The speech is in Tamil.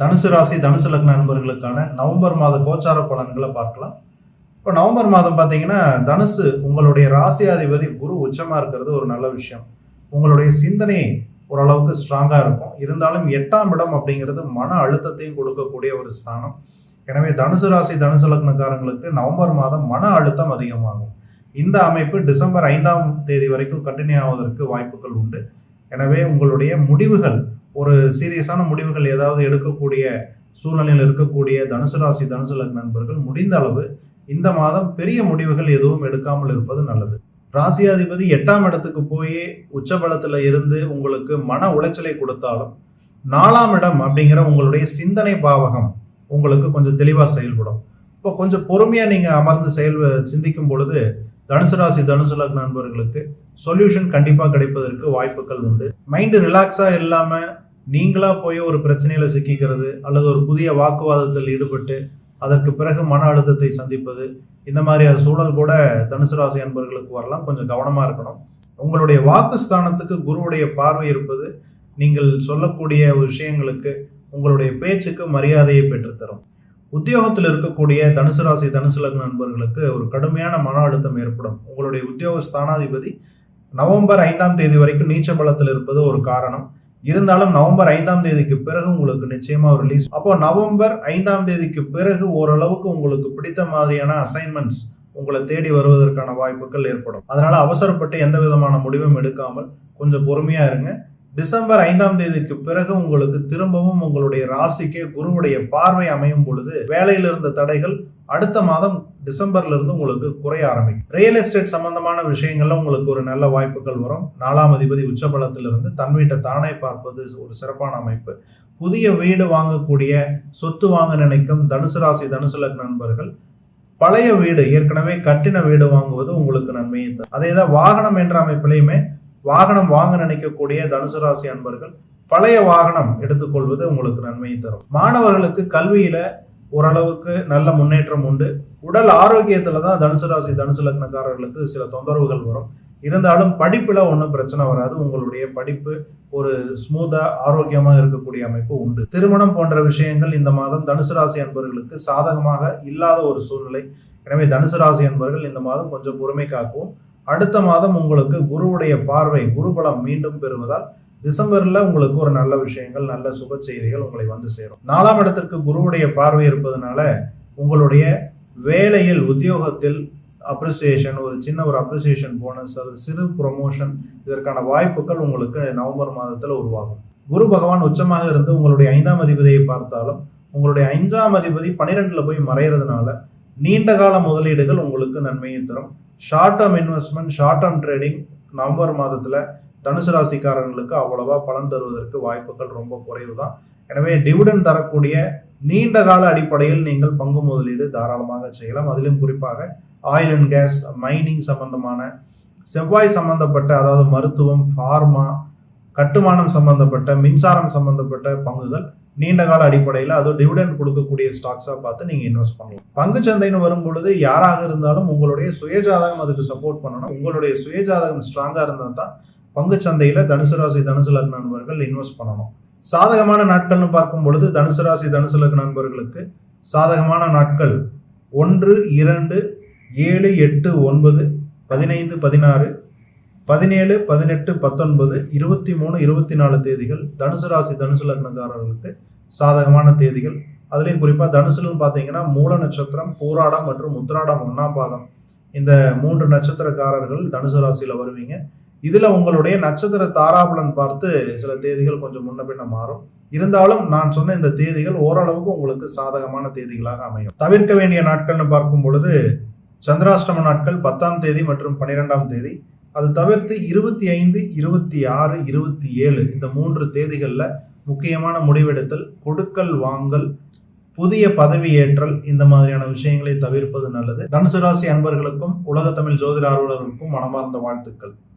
தனுசு ராசி தனுசு லக்ன நண்பர்களுக்கான நவம்பர் மாத கோச்சார பலன்களை பார்க்கலாம். இப்போ நவம்பர் மாதம் பார்த்தீங்கன்னா தனுசு உங்களுடைய ராசியாதிபதி குரு உச்சமாக இருக்கிறது ஒரு நல்ல விஷயம். உங்களுடைய சிந்தனை ஓரளவுக்கு ஸ்ட்ராங்காக இருக்கும். இருந்தாலும் எட்டாம் இடம் அப்படிங்கிறது மன அழுத்தத்தையும் கொடுக்கக்கூடிய ஒரு ஸ்தானம். எனவே தனுசு ராசி தனுசு லக்னக்காரங்களுக்கு நவம்பர் மாதம் மன அழுத்தம் அதிகமாகும். இந்த அமைப்பு டிசம்பர் ஐந்தாம் தேதி வரைக்கும் கண்டினியூ ஆவதற்கு வாய்ப்புகள் உண்டு. எனவே உங்களுடைய முடிவுகள் ஒரு சீரியஸான முடிவுகள் ஏதாவது எடுக்கக்கூடிய சூழ்நிலையில் இருக்கக்கூடிய தனுசு ராசி தனுசு லக்ன நண்பர்கள் முடிந்த அளவு இந்த மாதம் பெரிய முடிவுகள் எதுவும் எடுக்காமல் இருப்பது நல்லது. ராசியாதிபதி எட்டாம் இடத்துக்கு போய் உச்சபலத்தில் இருந்து உங்களுக்கு மன உளைச்சலை கொடுத்தாலும் நாலாம் இடம் அப்படிங்கிற உங்களுடைய சிந்தனை பாவகம் உங்களுக்கு கொஞ்சம் தெளிவாக செயல்படும். இப்போ கொஞ்சம் பொறுமையாக நீங்கள் அமர்ந்து செயல் சிந்திக்கும் பொழுது தனுசு ராசி தனுசு லக்ன நண்பர்களுக்கு சொல்யூஷன் கண்டிப்பாக கிடைப்பதற்கு வாய்ப்புகள் உண்டு. மைண்டு ரிலாக்ஸாக இல்லாமல் நீங்களாக போய் ஒரு பிரச்சனையில் சிக்கிக்கிறது அல்லது ஒரு புதிய வாக்குவாதத்தில் ஈடுபட்டு அதற்கு பிறகு மன அழுத்தத்தை சந்திப்பது இந்த மாதிரியான சூழல் கூட தனுசு ராசி அன்பர்களுக்கு வரலாம். கொஞ்சம் கவனமாக இருக்கணும். உங்களுடைய வாக்கு ஸ்தானத்துக்கு குருவுடைய பார்வை இருப்பது நீங்கள் சொல்லக்கூடிய விஷயங்களுக்கு உங்களுடைய பேச்சுக்கு மரியாதையை பெற்றுத்தரும். உத்தியோகத்தில் இருக்கக்கூடிய தனுசு ராசி தனுசு லக்ன நண்பர்களுக்கு ஒரு கடுமையான மன அழுத்தம் ஏற்படும். உங்களுடைய உத்தியோக ஸ்தானாதிபதி நவம்பர் ஐந்தாம் தேதி வரைக்கும் நீச்ச பலத்தில் இருப்பது ஒரு காரணம். இருந்தாலும் நவம்பர் ஐந்தாம் தேதிக்கு பிறகு உங்களுக்கு நிச்சயமா ஒரு ரிலீஸ் அப்போ நவம்பர் ஐந்தாம் தேதிக்கு பிறகு ஓரளவுக்கு உங்களுக்கு பிடித்த மாதிரியான அசைன்மெண்ட்ஸ் உங்களை தேடி வருவதற்கான வாய்ப்புகள் ஏற்படும். அதனால அவசரப்பட்டு எந்த விதமான முடிவும் எடுக்காமல் கொஞ்சம் பொறுமையா இருங்க. டிசம்பர் ஐந்தாம் தேதிக்கு பிறகு உங்களுக்கு திரும்பவும் உங்களுடைய ராசிக்கு குருவுடைய பார்வை அமையும் பொழுது வேலையில் இருந்த தடைகள் அடுத்த மாதம் டிசம்பர்ல இருந்து உங்களுக்கு குறைய ஆரம்பிக்கும். ரியல் எஸ்டேட் சம்பந்தமான விஷயங்கள்ல உங்களுக்கு ஒரு நல்ல வாய்ப்புகள் வரும். நாலாம் அதிபதி உச்சபலத்திலிருந்து தன் வீட்டை தானே பார்ப்பது ஒரு சிறப்பான அமைப்பு. புதிய வீடு வாங்கக்கூடிய சொத்து வாங்க நினைக்கும் தனுசு ராசி தனுசு லக்ன நண்பர்கள் பழைய வீடு ஏற்கனவே கட்டின வீடு வாங்குவது உங்களுக்கு நன்மையை தரும். அதே தான் வாகனம் என்ற அமைப்பிலையுமே வாகனம் வாங்க நினைக்கக்கூடிய தனுசு ராசி அன்பர்கள் பழைய வாகனம் எடுத்துக்கொள்வது உங்களுக்கு நன்மையை தரும். மாணவர்களுக்கு கல்வியில ஓரளவுக்கு நல்ல முன்னேற்றம் உண்டு. உடல் ஆரோக்கியத்துல தான் தனுசு ராசி தனுசு லக்னக்காரர்களுக்கு சில தொந்தரவுகள் வரும். இருந்தாலும் படிப்புல ஒன்றும் பிரச்சனை வராது. உங்களுடைய படிப்பு ஒரு ஸ்மூத்தா ஆரோக்கியமா இருக்கக்கூடிய அமைப்பு உண்டு. திருமணம் போன்ற விஷயங்கள் இந்த மாதம் தனுசு ராசி அன்பர்களுக்கு சாதகமாக இல்லாத ஒரு சூழ்நிலை. எனவே தனுசு ராசி அன்பர்கள் இந்த மாதம் கொஞ்சம் பொறுமை காக்கவும். அடுத்த மாதம் உங்களுக்கு குருவுடைய பார்வை குருபலம் மீண்டும் பெறுவதால் டிசம்பர்ல உங்களுக்கு ஒரு நல்ல விஷயங்கள் நல்ல சுப செய்திகள் உங்களை வந்து சேரும். நாலாம் இடத்திற்கு குருவுடைய பார்வை இருப்பதனால உங்களுடைய வேலையில் உத்தியோகத்தில் அப்ரிசியேஷன் ஒரு சின்ன ஒரு அப்ரிசியேஷன் போனஸ் அல்லது சிறு ப்ரொமோஷன் இதற்கான வாய்ப்புகள் உங்களுக்கு நவம்பர் மாதத்தில் உருவாகும். குரு பகவான் உச்சமாக இருந்து உங்களுடைய ஐந்தாம் அதிபதியை பார்த்தாலும் உங்களுடைய ஐந்தாம் அதிபதி பனிரெண்டுல போய் மறைகிறதுனால நீண்ட கால முதலீடுகள் உங்களுக்கு நன்மையை தரும். Short term investment short term trading November மாதத்தில் தனுசு ராசிக்காரர்களுக்கு அவ்வளவா பலன் தருவதற்கு வாய்ப்புகள் ரொம்ப குறைவு தான் எனவே டிவிடன் தரக்கூடிய நீண்ட கால அடிப்படையில் நீங்கள் பங்கு முதலீடு தாராளமாக செய்யலாம். அதிலும் குறிப்பாக ஆயில் அண்ட் கேஸ் மைனிங் சம்பந்தமான செவ்வாய் சம்பந்தப்பட்ட அதாவது மருத்துவம் ஃபார்மா கட்டுமானம் சம்பந்தப்பட்ட மின்சாரம் சம்பந்தப்பட்ட பங்குகள் நீண்ட கால அடிப்படையில் அதுவும் டிவிடெண்ட் கொடுக்கக்கூடிய ஸ்டாக்ஸாக பார்த்து நீங்கள் இன்வெஸ்ட் பண்ணலாம். பங்கு சந்தைன்னு வரும் பொழுது யாராக இருந்தாலும் உங்களுடைய சுயஜாதகம் அதுக்கு சப்போர்ட் பண்ணணும். உங்களுடைய சுயஜாதகம் ஸ்ட்ராங்காக இருந்தால் தான் பங்கு சந்தையில் தனுசு ராசி தனுசு லக்ன நண்பர்கள் இன்வெஸ்ட் பண்ணணும். சாதகமான நாட்கள்னு பார்க்கும் பொழுது தனுசு ராசி தனுசு லக்ன நண்பர்களுக்கு சாதகமான நாட்கள் ஒன்று இரண்டு ஏழு எட்டு ஒன்பது பதினைந்து பதினாறு பதினேழு பதினெட்டு பத்தொன்பது இருபத்தி மூணு இருபத்தி நாலு தேதிகள் தனுசு ராசி தனுசு லக்னக்காரர்களுக்கு சாதகமான தேதிகள். அதுலேயும் குறிப்பாக தனுசுலன்னு பார்த்தீங்கன்னா மூல நட்சத்திரம் பூராடம் மற்றும் உத்திராடம் ஒன்றாம் பாதம். இந்த மூன்று நட்சத்திரக்காரர்கள் தனுசு ராசியில் வருவீங்க. இதில் உங்களுடைய நட்சத்திர தாராபலன் பார்த்து சில தேதிகள் கொஞ்சம் முன்ன பின்ன மாறும். இருந்தாலும் நான் சொன்ன இந்த தேதிகள் ஓரளவுக்கு உங்களுக்கு சாதகமான தேதிகளாக அமையும். தவிர்க்க வேண்டிய நாட்கள்னு பார்க்கும் பொழுது சந்திராஷ்டம நாட்கள் பத்தாம் தேதி மற்றும் பன்னிரெண்டாம் தேதி. அது தவிர்த்து இருபத்தி ஐந்து இருபத்தி ஆறு இருபத்தி ஏழு இந்த மூன்று தேதிகளில் முக்கியமான முடிவெடுத்தல் கொடுக்கல் வாங்கல் புதிய பதவியேற்றல் இந்த மாதிரியான விஷயங்களை தவிர்ப்பது நல்லது. தனுசு ராசி அன்பர்களுக்கும் உலக தமிழ் ஜோதிட ஆர்வலர்களுக்கும் மனமார்ந்த வாழ்த்துக்கள்.